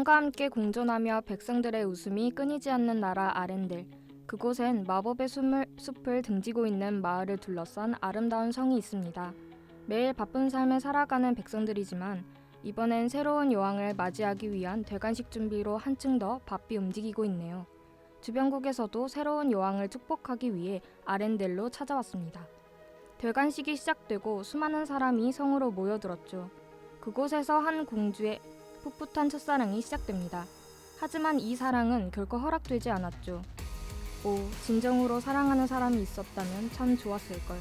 여왕과 함께 공존하며 백성들의 웃음이 끊이지 않는 나라 아렌델. 그곳엔 마법의 숲을, 숲을 등지고 있는 마을을 둘러싼 아름다운 성이 있습니다. 매일 바쁜 삶을 살아가는 백성들이지만 이번엔 새로운 여왕을 맞이하기 위한 대관식 준비로 한층 더 바삐 움직이고 있네요. 주변국에서도 새로운 여왕을 축복하기 위해 아렌델로 찾아왔습니다. 대관식이 시작되고 수많은 사람이 성으로 모여들었죠. 그곳에서 한 공주의 풋풋한 첫사랑이 시작됩니다. 하지만 이 사랑은 결코 허락되지 않았죠. 오, 진정으로 사랑하는 사람이 있었다면 참 좋았을걸.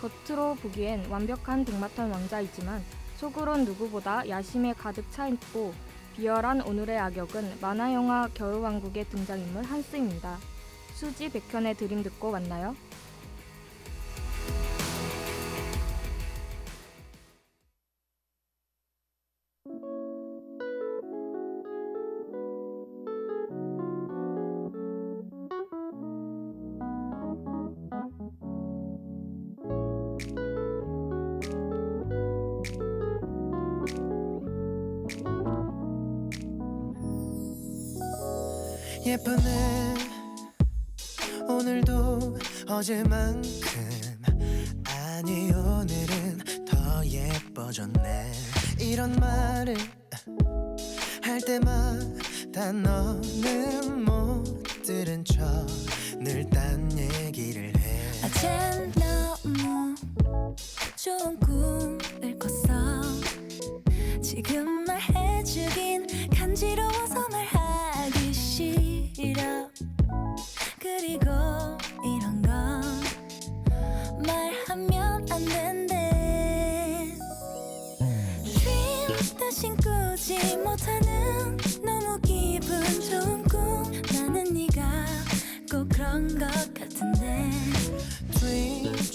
겉으로 보기엔 완벽한 백마탄 왕자이지만 속으론 누구보다 야심에 가득 차 있고 비열한 오늘의 악역은 만화 영화 겨울왕국의 등장인물 한스입니다. 수지 백현의 드림 듣고 왔나요? 어제만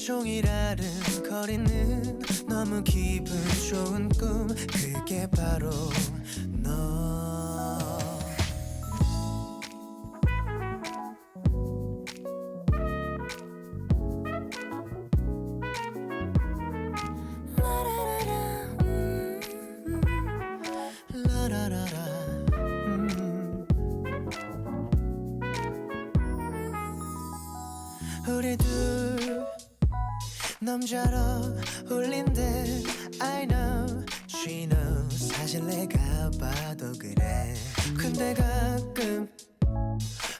종일 아른거리는 너무 기분 좋은 꿈. 그게 바로 봐도 그래 근데 가끔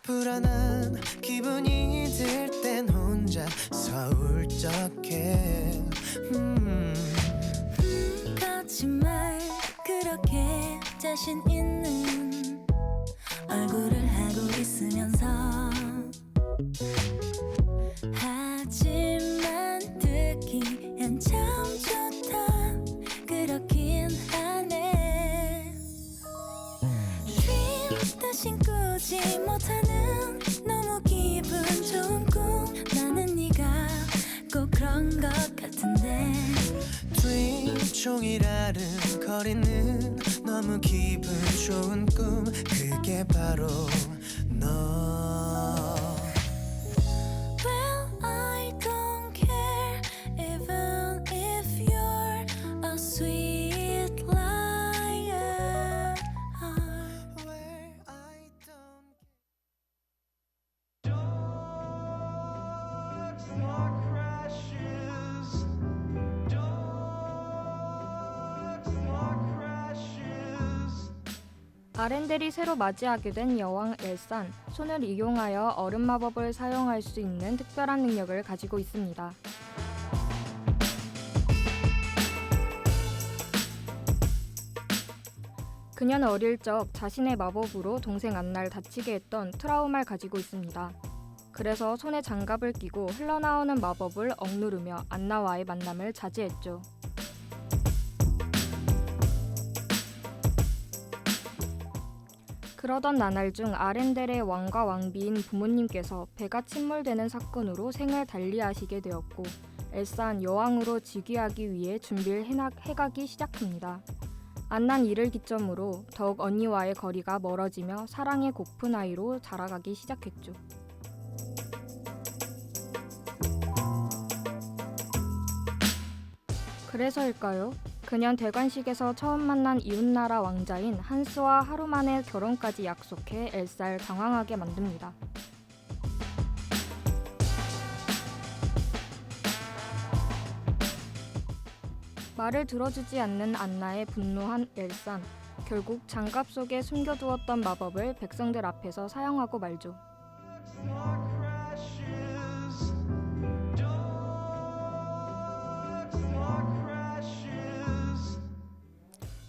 불안한 기분이 들 땐 혼자 서 울적해 음. 거짓말 그렇게 자신 있는 얼굴을 하고 있으면서 기분 좋은 꿈 그게 바로 아렌델이 새로 맞이하게 된 여왕 엘산, 손을 이용하여 얼음 마법을 사용할 수 있는 특별한 능력을 가지고 있습니다. 그녀는 어릴 적 자신의 마법으로 동생 안나를 다치게 했던 트라우마를 가지고 있습니다. 그래서 손에 장갑을 끼고 흘러나오는 마법을 억누르며 안나와의 만남을 자제했죠. 그러던 나날 중 아렌델의 왕과 왕비인 부모님께서 배가 침몰되는 사건으로 생을 달리하시게 되었고 엘산 여왕으로 즉위하기 위해 준비를 해가기 시작합니다. 안난 이를 기점으로 더욱 언니와의 거리가 멀어지며 사랑의 고픈 아이로 자라가기 시작했죠. 그래서일까요? 그년 대관식에서 처음 만난 이웃나라 왕자인 한스와 하루 만에 결혼까지 약속해 엘사를 당황하게 만듭니다. 말을 들어주지 않는 안나에 분노한 엘산. 결국 장갑 속에 숨겨두었던 마법을 백성들 앞에서 사용하고 말죠.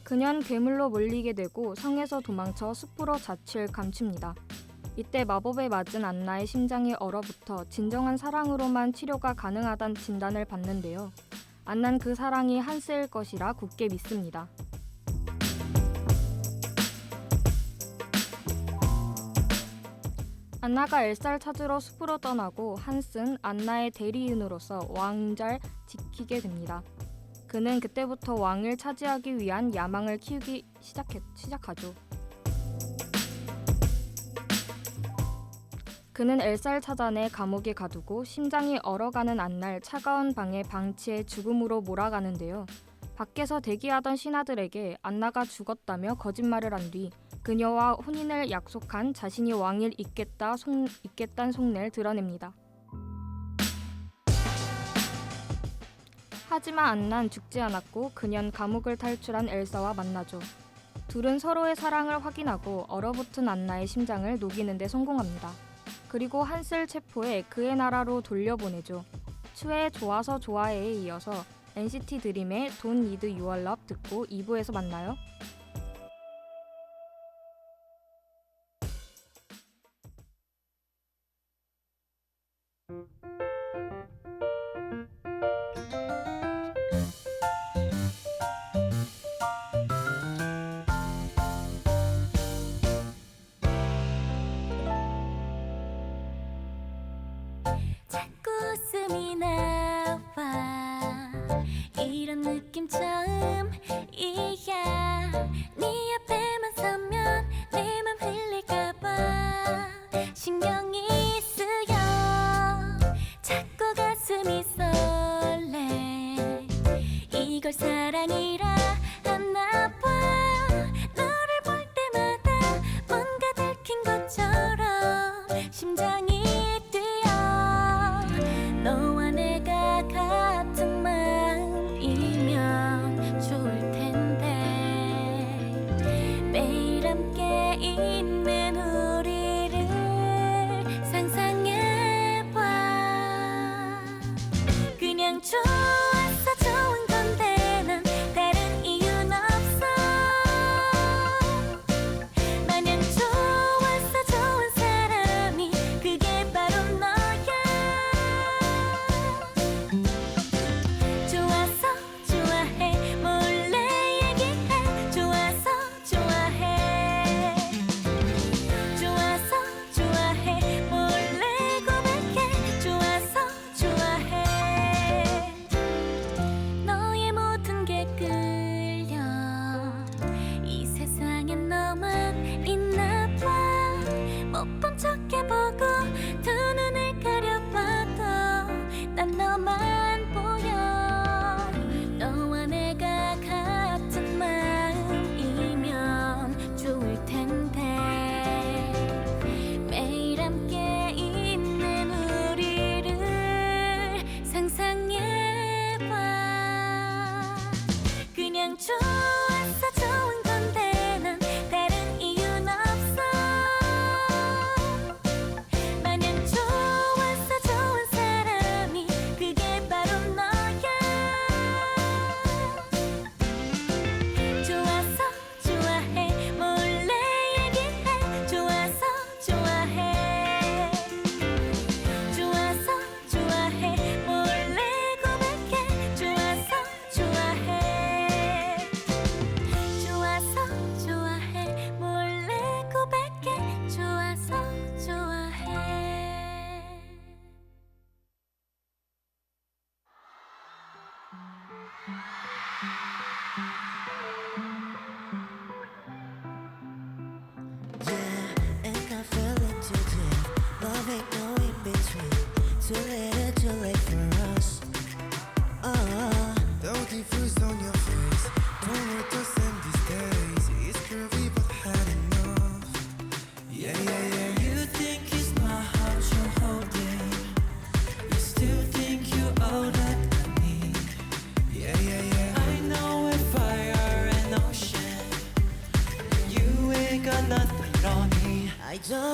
그년 괴물로 몰리게 되고 성에서 도망쳐 숲으로 자취를 감춥니다. 이때 마법에 맞은 안나의 심장이 얼어붙어 진정한 사랑으로만 치료가 가능하단 진단을 받는데요. 안난 그 사랑이 한스일 것이라 굳게 믿습니다. 안나가 엘사를 찾으러 숲으로 떠나고 한스는 안나의 대리인으로서 왕잘 지키게 됩니다. 그는 그때부터 왕을 차지하기 위한 야망을 키우기 시작했, 시작하죠. 그는 엘사를 찾아내 감옥에 가두고 심장이 얼어가는 안날 차가운 방에 방치해 죽음으로 몰아가는데요. 밖에서 대기하던 신하들에게 안나가 죽었다며 거짓말을 한 뒤 그녀와 혼인을 약속한 자신이 왕일 있겠다 속, 있겠다는 속내를 드러냅니다. 하지만 안난 죽지 않았고 그년 감옥을 탈출한 엘사와 만나죠. 둘은 서로의 사랑을 확인하고 얼어붙은 안나의 심장을 녹이는 데 성공합니다. 그리고 한스를 체포해 그의 나라로 돌려보내죠. 추의 좋아서 좋아해에 이어서 NCT 드림의 돈 니드 유얼럽 듣고 2부에서 만나요.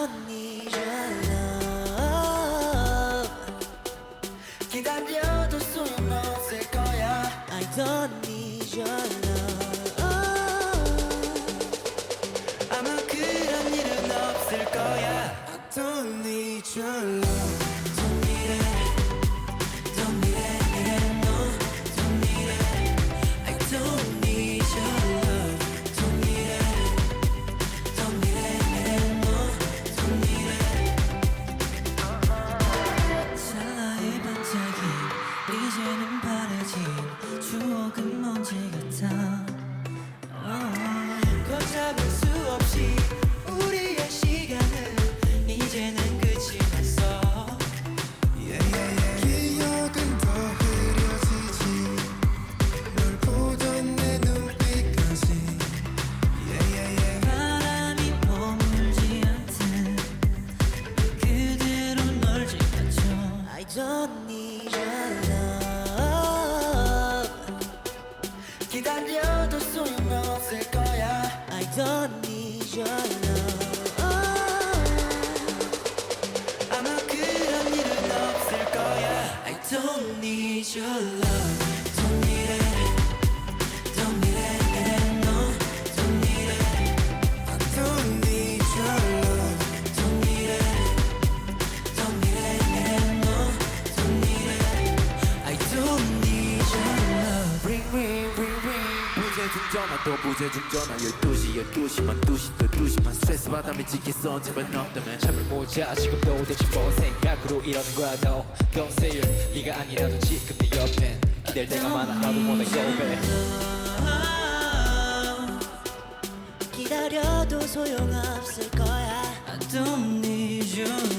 你 전화 또 부재중 전화 12시 12시만 2시 또 2시만 스트레스 받아 미치겠어. 제발 너 때문에 잠을 못 자. 지금도 대체 뭐 생각으로 이러는 거야 너? Don't say it 네가 아니라도 지금 내 옆엔 기댈 때가 많아. 나도 못해 고백 기다려도 소용없을 거야. I don't need your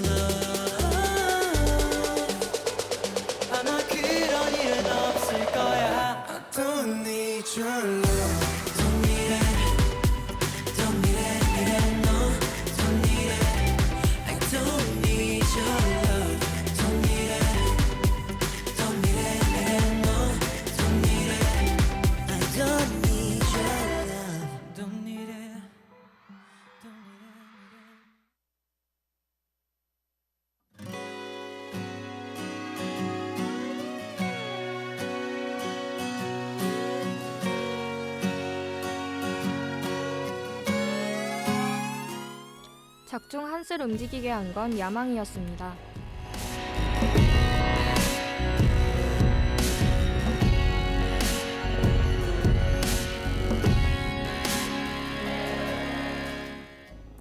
작중 한스를 움직이게 한 건 야망이었습니다.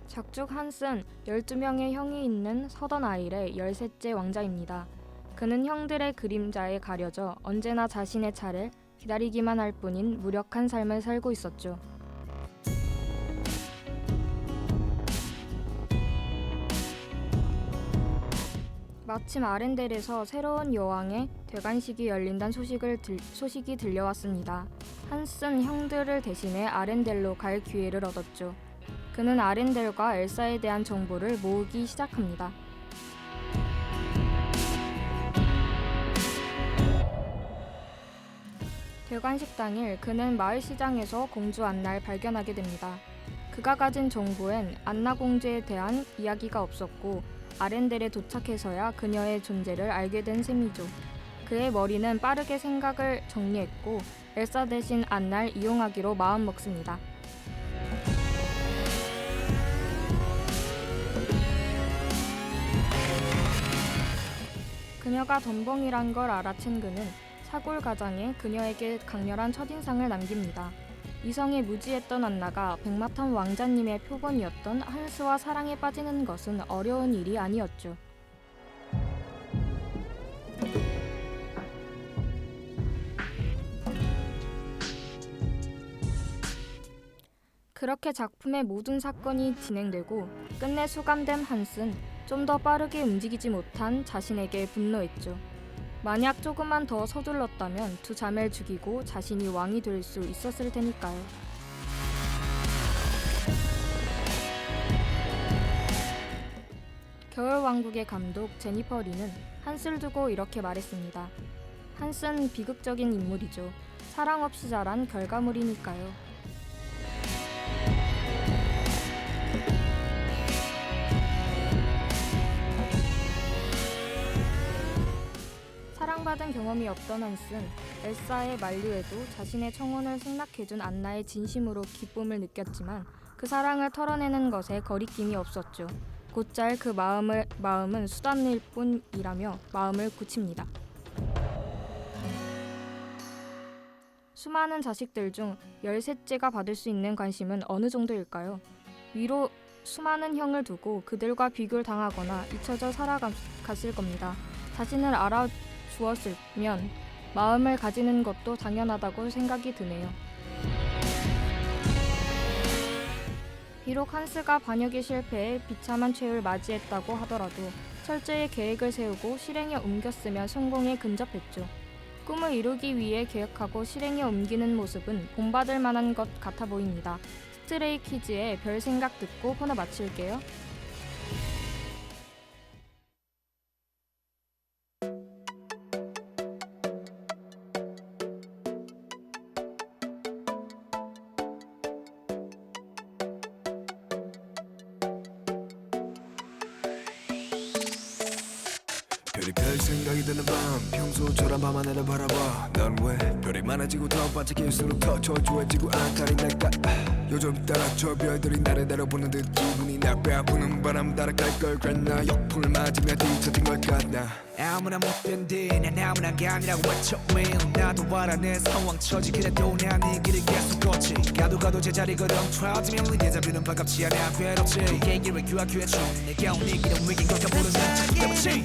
작죽 한스는 12명의 형이 있는 서던 아일의 13째 왕자입니다. 그는 형들의 그림자에 가려져 언제나 자신의 차례를 기다리기만 할 뿐인 무력한 삶을 살고 있었죠. 마침 아렌델에서 새로운 여왕의 대관식이 열린다는 소식을 들, 소식이 들려왔습니다. 한슨 형들을 대신해 아렌델로 갈 기회를 얻었죠. 그는 아렌델과 엘사에 대한 정보를 모으기 시작합니다. 대관식 당일 그는 마을 시장에서 공주 안나를 발견하게 됩니다. 그가 가진 정보엔 안나 공주에 대한 이야기가 없었고 아렌델에 도착해서야 그녀의 존재를 알게 된 셈이죠. 그의 머리는 빠르게 생각을 정리했고 엘사 대신 안날 이용하기로 마음먹습니다. 그녀가 덤벙이란 걸 알아챈 그는 사골 가장에 그녀에게 강렬한 첫인상을 남깁니다. 이성에 무지했던 안나가 백마탄 왕자님의 표본이었던 한스와 사랑에 빠지는 것은 어려운 일이 아니었죠. 그렇게 작품의 모든 사건이 진행되고 끝내 수감된 한스는 좀 더 빠르게 움직이지 못한 자신에게 분노했죠. 만약 조금만 더 서둘렀다면 두 자매를 죽이고 자신이 왕이 될 수 있었을 테니까요. 겨울왕국의 감독 제니퍼 리는 한스를 두고 이렇게 말했습니다. 한스는 비극적인 인물이죠. 사랑 없이 자란 결과물이니까요. 사랑 사랑받은 경험이 없던 한슨 엘사의 만류에도 자신의 청혼을 승낙해준 안나의 진심으로 기쁨을 느꼈지만 그 사랑을 털어내는 것에 거리낌이 없었죠. 곧잘 그 마음을 마음은 수단일 뿐이라며 마음을 굳힙니다. 수많은 자식들 중 열셋째가 받을 수 있는 관심은 어느 정도일까요? 위로 수많은 형을 두고 그들과 비교를 당하거나 잊혀져 살아갔을 겁니다. 자신을 알아 주었으면 마음을 가지는 것도 당연하다고 생각이 드네요. 비록 한스가 반역에 실패해 비참한 최후를 맞이했다고 하더라도 철저히 계획을 세우고 실행에 옮겼으면 성공에 근접했죠. 꿈을 이루기 위해 계획하고 실행에 옮기는 모습은 본받을 만한 것 같아 보입니다. 스트레이 키즈의 별 생각 듣고 코너 마칠게요. 하늘을 바라봐. 난왜 별이 많아지고 더 반짝일수록 더 초조해지고 안달이 날까? 아, 요즘 따라 저 별들이 나를 내려보는 듯 기분이 나배 아프는 바람 따라갈 걸 그랬나? 역풍을 맞으며 뒤처진 것 같나? 아무나 못된 뒤난 아무나 게 아니라고 외쳐. 매일 나도 바라는 상황 처지. 그래도 난이 길을 계속 걷지. 가도 가도 제자리거든 트라우드면 우리 대자뷰는 반갑지 않아. 괴롭지. 그게 길을 규하규에 중 내게 온 이기는 위긴 것과 부르는 자꾸 때문지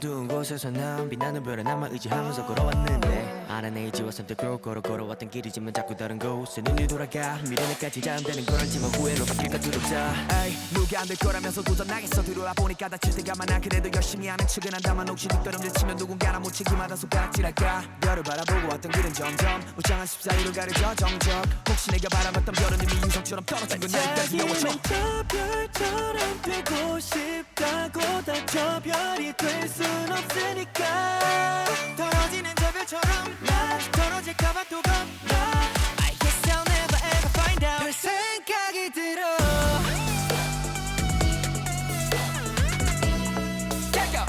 어두운 곳에서 난 빛나는 별에 나만 의지하면서 걸어왔는데 알아내 지와 선택으로 걸어 걸어왔던 길이지만 자꾸 다른 곳에 눈이 돌아가 미래는까지 잠되는 걸 알지만 후회로 바뀔까 두렵다. 에이 누가 안 될 거라면서 도전하겠어. 들어와 보니까 다칠 때가 많아. 그래도 열심히 하는 척은 한다만 혹시 뒷걸음질 치면 누군가나 못 치기마다 손가락질할까? 별을 바라보고 왔던 길은 점점 우창한 14일을 가려져 정적. 혹시 내가 바라봤던 별은 이미 인성처럼 떨어진 건 여기까지 자기는 저 별처럼 되고 싶다고 다저 별이 될순 없으니까 떨어지는 저 별처럼 난 떨어질까봐 또 겁나 I guess I'll never ever find out. 별 생각이 들어. 갈까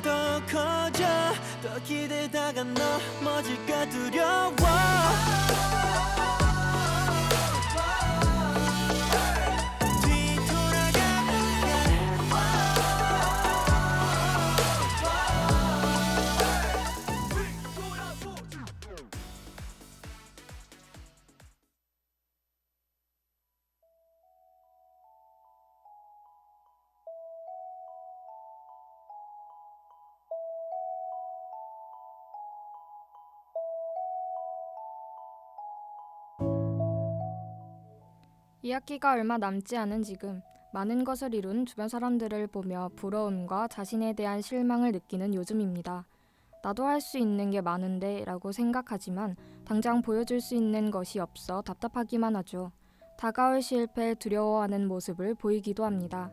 기대만 더 커져. 더 기대다가 넘어질까 두려워 이 학기가 얼마 남지 않은 지금 많은 것을 이룬 주변 사람들을 보며 부러움과 자신에 대한 실망을 느끼는 요즘입니다. 나도 할 수 있는 게 많은데 라고 생각하지만 당장 보여줄 수 있는 것이 없어 답답하기만 하죠. 다가올 실패를 두려워하는 모습을 보이기도 합니다.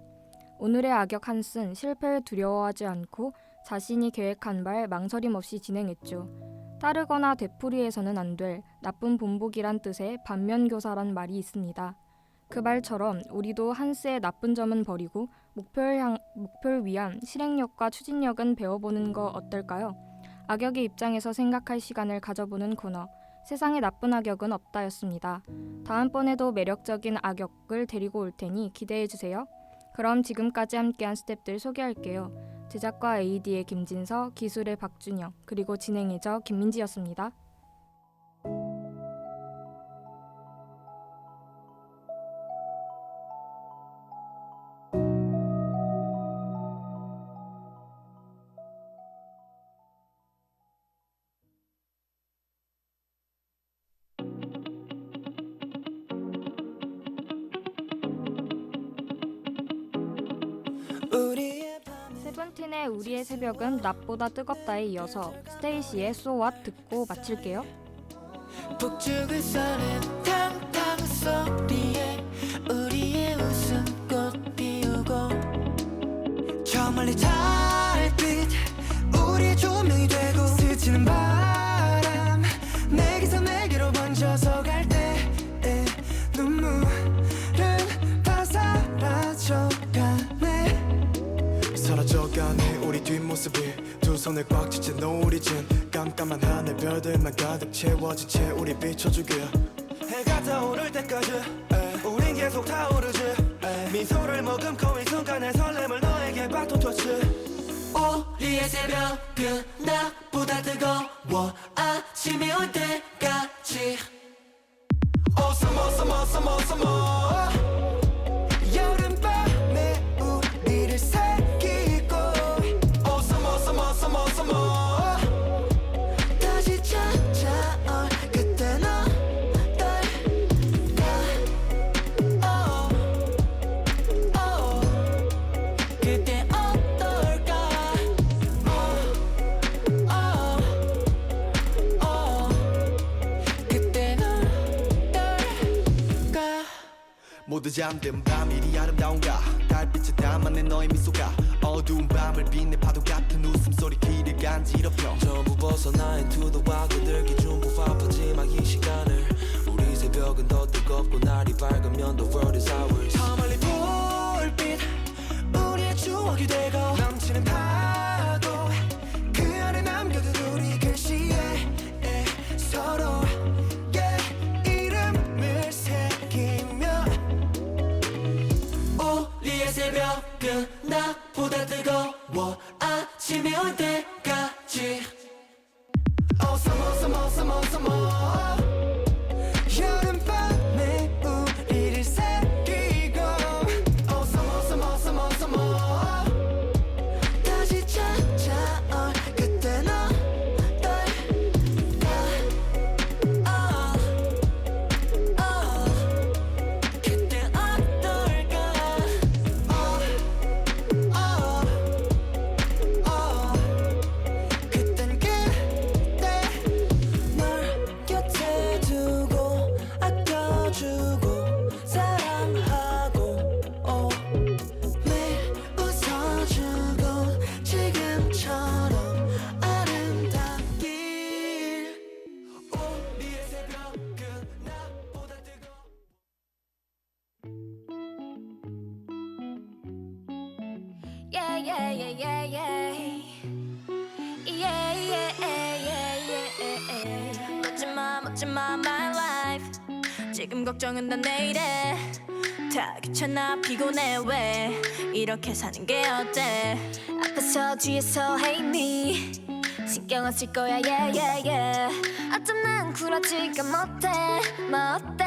오늘의 악역 한슨 실패를 두려워하지 않고 자신이 계획한 발 망설임 없이 진행했죠. 따르거나 되풀이해서는 안 될 나쁜 본보기란 뜻의 반면교사란 말이 있습니다. 그 말처럼 우리도 한스의 나쁜 점은 버리고 목표를 향 목표를 위한 실행력과 추진력은 배워보는 거 어떨까요? 악역의 입장에서 생각할 시간을 가져보는 코너 세상에 나쁜 악역은 없다였습니다. 다음번에도 매력적인 악역을 데리고 올 테니 기대해 주세요. 그럼 지금까지 함께한 스탭들 소개할게요. 제작과 AD의 김진서, 기술의 박준영, 그리고 진행의 저 김민지였습니다. 우리의 새벽은 낮보다 뜨겁다에 이어서 스테이시의 So What 듣고 마칠게요. 북쪽을 서는 탕탕 소리 손을 꽉 쥐친 노을이 진 깜깜한 하늘 별들만 가득 채워진 채 우리 비춰주게 해가 타오를 때까지 우린 계속 타오르지. 미소를 머금고 이 순간의 설렘을 너에게 바톤 터치 우리의 새벽은 나보다 뜨거워 아침이 올 때까지. Awesome awesome awesome awesome 모두 잠든 밤 이리 아름다운가? 달빛에 담아낸 너의 미소가 어두운 밤을 빛내 파도 같은 웃음소리 귀를 간지럽혀. 전부 벗어나인 투도와 그들 기준 부파파지 막이 시간을. 우리 새벽은 더 뜨겁고 날이 밝으면 the world is ours. 저 멀리 불빛 우리의 추억이 되고 넘치는 파 아침이 올때 걱정은 다 내일에. 다 귀찮아, 피곤해, 왜. 이렇게 사는 게 어때? 앞에서 뒤에서 hate me. 신경 안 쓸 거야, yeah, yeah, yeah. 어쩜 난 쿨하지가 못해, 뭐 어때?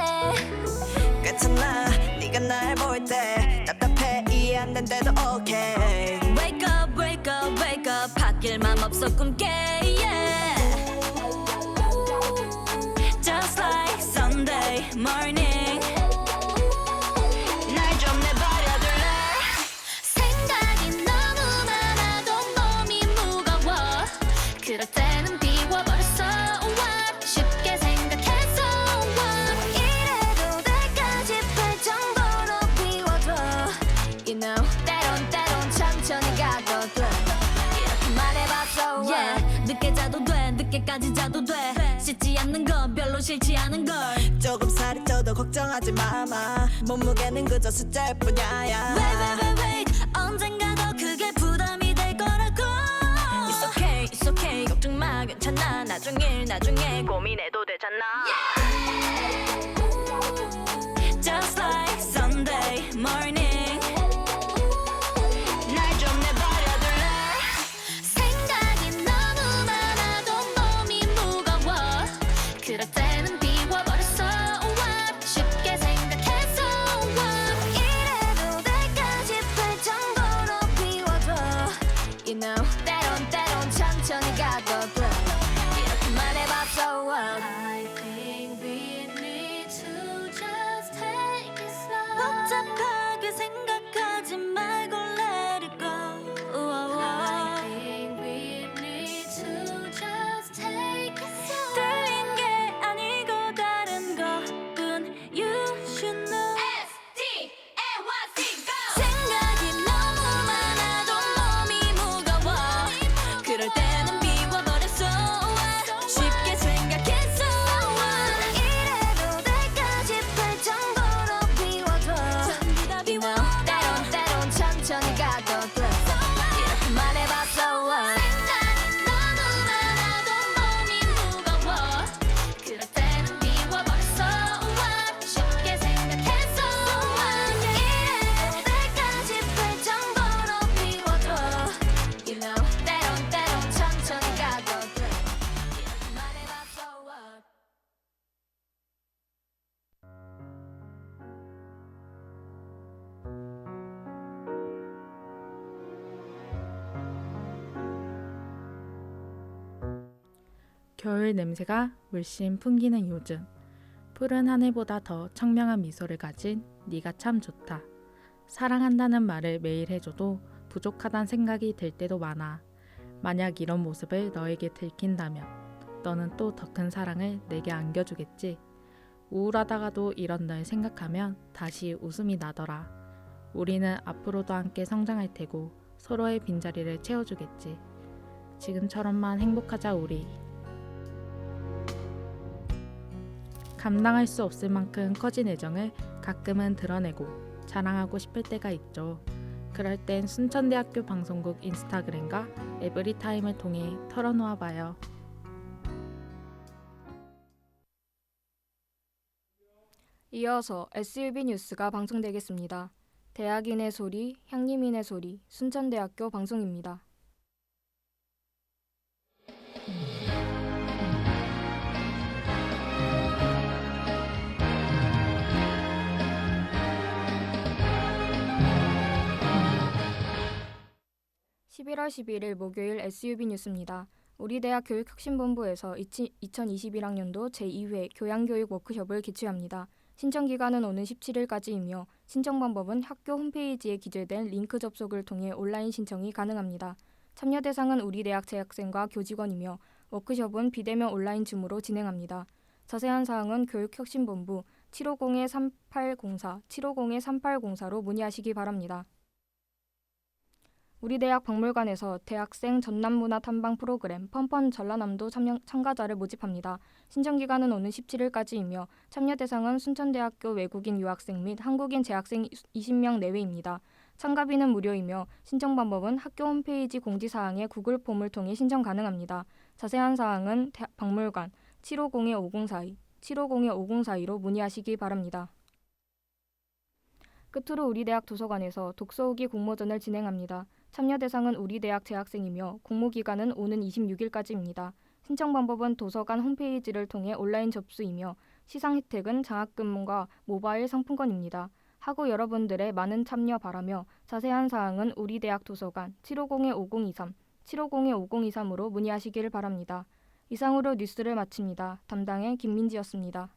괜찮아 네가 날 볼 때 답답해 이해 안 된대도 오케이 Wake up, wake up, wake up. 바뀔 맘 없어 꿈 깨. Yeah. Just like Sunday morning. 돼 늦게까지 자도 돼. 씻지 않는 건 별로 싫지 않은 걸. 조금 살이 쪄도 걱정하지 마마. 몸무게는 그저 숫자일 뿐이야. Wait wait wait wait. 언젠가 더 그게 부담이 될 거라고. It's okay it's okay. 걱정 마 괜찮아. 나중에 나중에 고민해도 돼 되잖아. Just 겨울 냄새가 물씬 풍기는 요즘 푸른 하늘보다 더 청명한 미소를 가진 네가 참 좋다. 사랑한다는 말을 매일 해줘도 부족하단 생각이 들 때도 많아. 만약 이런 모습을 너에게 들킨다면 너는 또 더 큰 사랑을 내게 안겨주겠지. 우울하다가도 이런 널 생각하면 다시 웃음이 나더라. 우리는 앞으로도 함께 성장할 테고 서로의 빈자리를 채워주겠지. 지금처럼만 행복하자 우리. 감당할 수 없을 만큼 커진 애정을 가끔은 드러내고 자랑하고 싶을 때가 있죠. 그럴 땐 순천대학교 방송국 인스타그램과 에브리타임을 통해 털어놓아 봐요. 이어서 SUB 뉴스가 방송되겠습니다. 대학인의 소리, 향림인의 소리, 순천대학교 방송입니다. (11월 11일) 목요일 SUB 뉴스입니다. 우리 대학 교육혁신본부에서 2021학년도 제2회 교양교육 워크숍을 개최합니다. 신청 기간은 오는 17일까지이며 신청 방법은 학교 홈페이지에 기재된 링크 접속을 통해 온라인 신청이 가능합니다. 참여 대상은 우리 대학 재학생과 교직원이며 워크숍은 비대면 온라인 줌으로 진행합니다. 자세한 사항은 교육혁신본부 750-3804, 750-3804로 문의하시기 바랍니다. 우리 대학 박물관에서 대학생 전남문화 탐방 프로그램 펀펀 전라남도 참가자를 모집합니다. 신청 기간은 오는 17일까지이며 참여 대상은 순천대학교 외국인 유학생 및 한국인 재학생 20명 내외입니다. 참가비는 무료이며 신청 방법은 학교 홈페이지 공지사항의 구글 폼을 통해 신청 가능합니다. 자세한 사항은 대, 박물관 750-5042, 750-5042로 문의하시기 바랍니다. 끝으로 우리 대학 도서관에서 독서후기 공모전을 진행합니다. 참여 대상은 우리 대학 재학생이며 공모 기간은 오는 26일까지입니다. 신청 방법은 도서관 홈페이지를 통해 온라인 접수이며 시상 혜택은 장학금과 모바일 상품권입니다. 하고 여러분들의 많은 참여 바라며 자세한 사항은 우리 대학 도서관 750-5023, 750-5023으로 문의하시기를 바랍니다. 이상으로 뉴스를 마칩니다. 담당의 김민지였습니다.